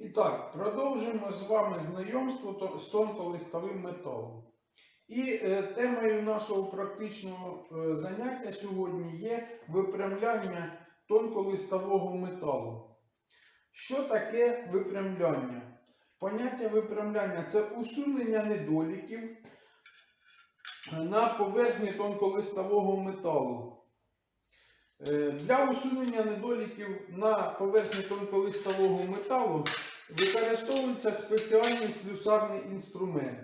І так, продовжуємо з вами знайомство з тонколистовим металом. І е, темою нашого практичного е, заняття сьогодні є випрямляння тонколистового металу. Що таке випрямляння? Поняття випрямляння це усунення недоліків на поверхні тонколистового металу. Е, Для усунення недоліків на поверхні тонколистового металу використовується спеціальний слюсарний інструмент.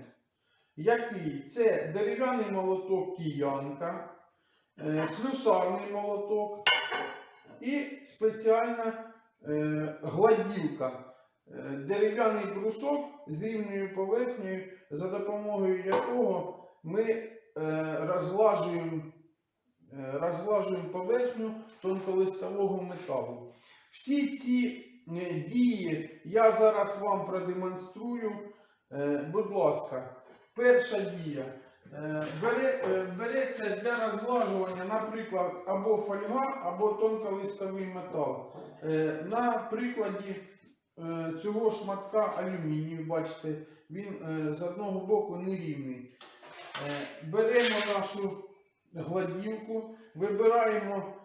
Який? Це дерев'яний молоток киянка, е, слюсарний молоток і спеціальна е, гладівка. Е, Дерев'яний брусок з рівною поверхнею, за допомогою якого ми розглажуємо розглажуємо поверхню тонколистового металу. Всі ці дії я зараз вам продемонструю. Е, Будь ласка, перша дія. Е, бере- е, Береться для розглажування, наприклад, або фольга, або тонколистовий метал. Е, На прикладі е, цього шматка алюмінію, бачите, він е, з одного боку нерівний. Е, Беремо нашу гладівку, вибираємо е,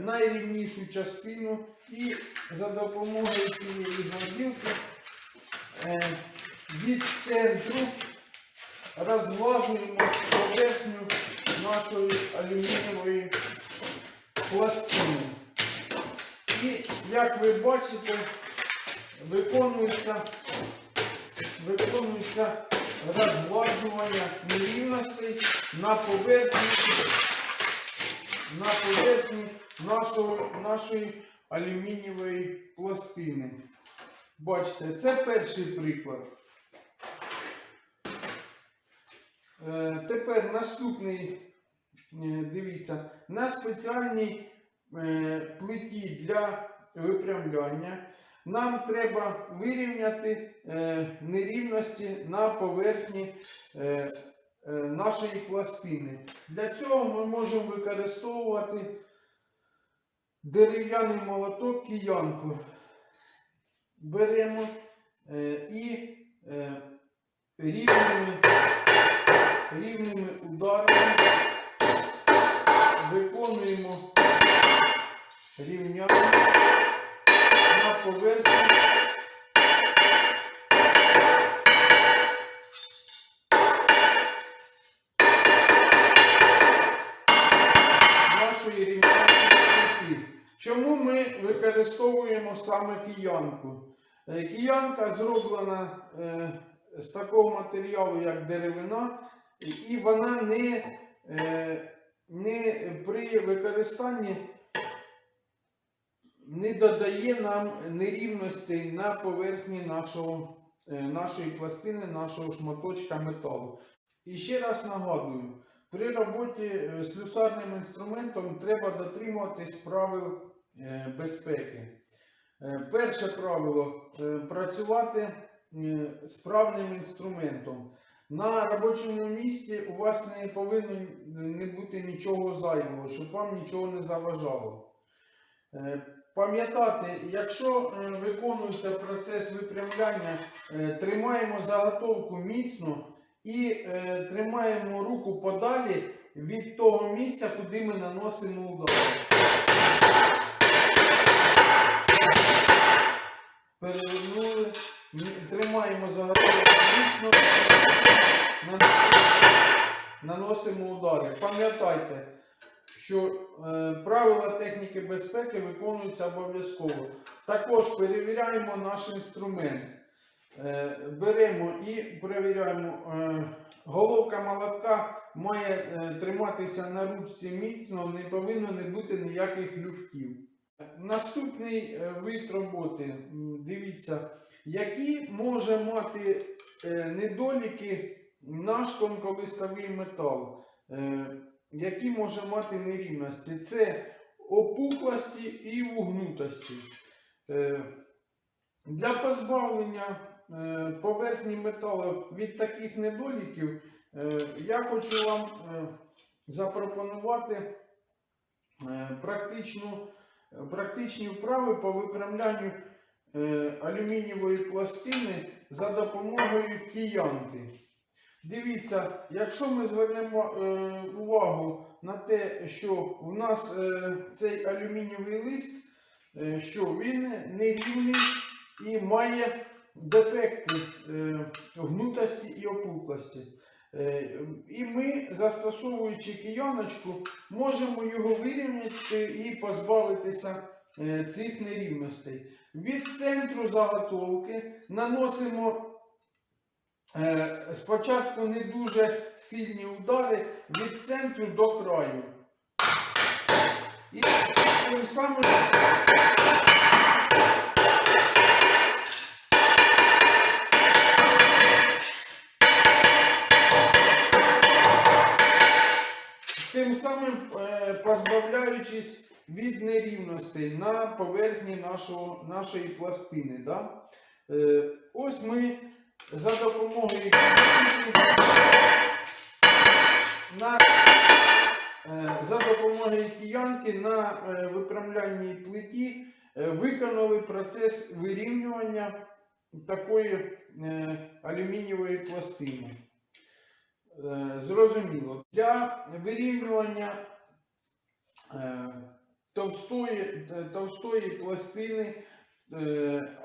найрівнішу частину і за допомогою цієї гладівки е, від центру розглажуємо поверхню нашої алюмінієвої пластини. І, як ви бачите, виконується, виконується розгладжування нерівностей на поверхні, на поверхні нашого, нашої алюмінієвої пластини. Бачите, це перший приклад. Е, Тепер наступний, е, дивіться, на спеціальній е, плиті для випрямляння нам треба вирівняти е, нерівності на поверхні е, нашої пластини. Для цього ми можемо використовувати дерев'яний молоток киянку. Беремо е, і е, рівними, рівними ударами виконуємо рівняння на поверхні використовуємо саме киянку? Е, Киянка зроблена е, з такого матеріалу, як деревина, і- вона не, е, не при використанні не додає нам нерівностей на поверхні нашого, нашої пластини, нашого шматочка металу. І ще раз нагадую, при роботі з слюсарним інструментом треба дотримуватись правил безпеки. Е, Перше правило е, працювати е, з інструментом. На робочому місці у вас не повинно не бути нічого зайвого, щоб вам нічого не заважало. Е, Пам'ятати, якщо е, виконується процес випрямляння, е, тримаємо заготовку міцно і е, тримаємо руку подалі від того місця, куди ми наносимо удар. Наносимо. Пам'ятайте, що е, правила техніки безпеки виконуються обов'язково. Також перевіряємо наш інструмент. Е, беремо і перевіряємо. Е, головка молотка має е, триматися на ручці міцно, не повинно не бути ніяких люфтів. Наступний е, вид роботи. Дивіться, які може мати е, недоліки наш тонколистовий метал. Е, які може мати нерівності. Це опуклості і вугнутості. Е, Для позбавлення е, поверхні металу від таких недоліків я хочу вам запропонувати практичну, практичні вправи по випрямлянню алюмінієвої пластини за допомогою киянки. Дивіться, якщо ми звернемо е, увагу на те, що у нас е, цей алюмінієвий лист, е, що він нерівний і має дефекти е, гнутості і опуклості. Е, І ми, застосовуючи кияночку, можемо його вирівняти і позбавитися е, цих нерівностей. Від центру заготовки наносимо спочатку не дуже сильні удари від центру до краю. І тим самим тим самим е, позбавляючись від нерівностей на поверхні нашого, нашої пластини. Да? Е, ось ми за допомогою на, е, за допомогою киянки на е, випрямляній плиті е, виконали процес вирівнювання такої алюмінієвої пластини. Зрозуміло. Для вирівнювання товстої, товстої пластини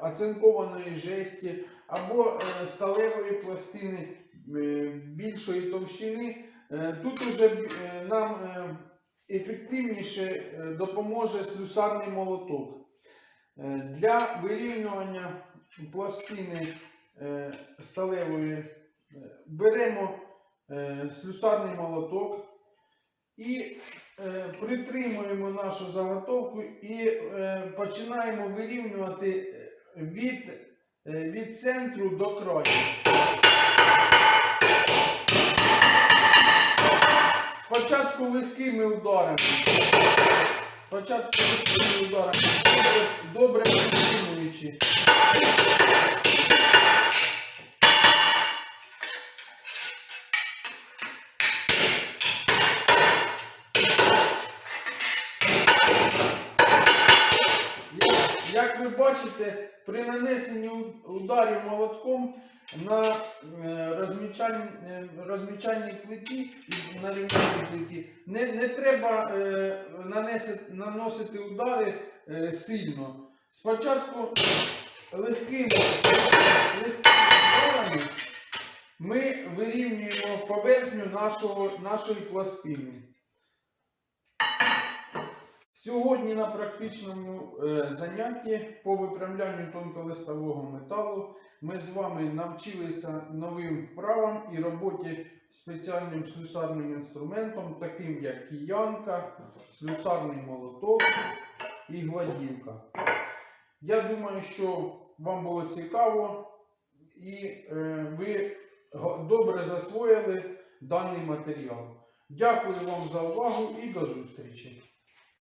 оцинкованої жесті або е, сталевої пластини е, більшої товщини, е, тут уже е, нам ефективніше допоможе слюсарний молоток. Для вирівнювання пластини сталевої беремо слюсарний молоток і притримуємо нашу заготовку і починаємо вирівнювати від, від центру до краю. Спочатку легкими ударами. Спочатку легкими ударами. Добре, добре притримуючи. Як- Як ви бачите, при нанесенні ударів молотком на е, розмічальній, е, плиті на рівняній плиті не, не треба е, нанесити, наносити удари сильно. Спочатку легкими ударами ми вирівнюємо поверхню нашого, нашої пластини. Сьогодні на практичному е, занятті по виправлянню тонколистового металу ми з вами навчилися новим вправам і роботі спеціальним слюсарним інструментом, таким як киянка, слюсарний молоток і гладілка. Я думаю, що вам було цікаво і е, ви добре засвоїли даний матеріал. Дякую вам за увагу і до зустрічі!